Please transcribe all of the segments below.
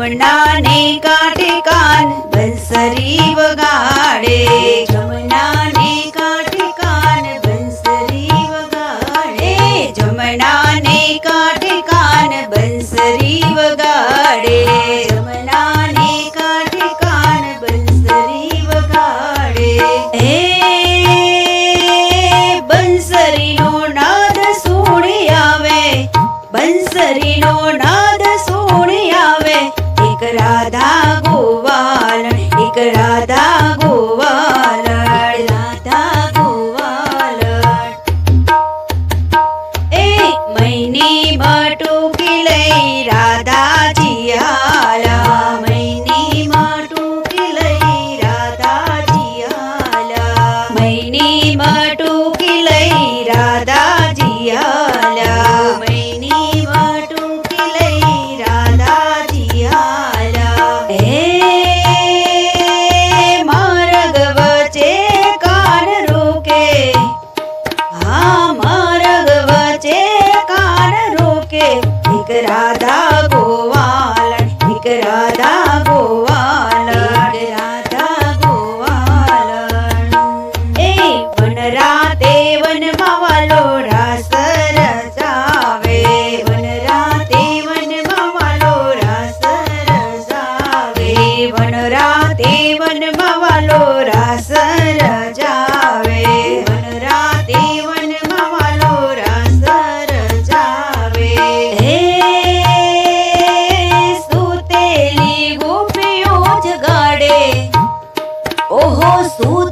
જમના ને કાંઠે કાન, બંસરી વગાડે. જમનાને કાંઠે કાન, બંસરી વગાડે. જમનાને કાંઠે કાન, બંસરી વગાડે. જમના ને કાંઠે બંસરી વગાડે. હે, બંસરીનો નાદ સુણી આવે. બંસરીનો નાદ મૈની બટુકી એક રાધા ગોવાલ, એક રાધા ગોવાલ, એક રાધા ગોવાલ. એ વન રાતે વન માવાલો રાસ રચાવે વન રાતે વન માવાલો રાસ રચાવે વન રાતે વનમાં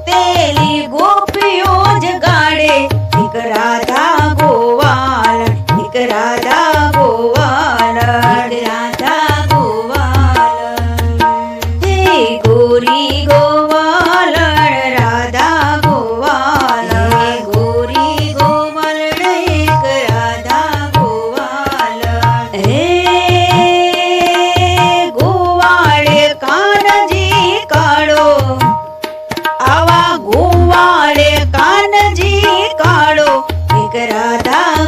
સૂતેલી ગોપીઓ જગાડે એક રાધા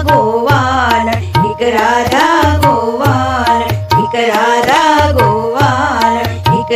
રાધા ગોવાલ એક રાધા ગોવાલ એક રાધા ગોવાલ એક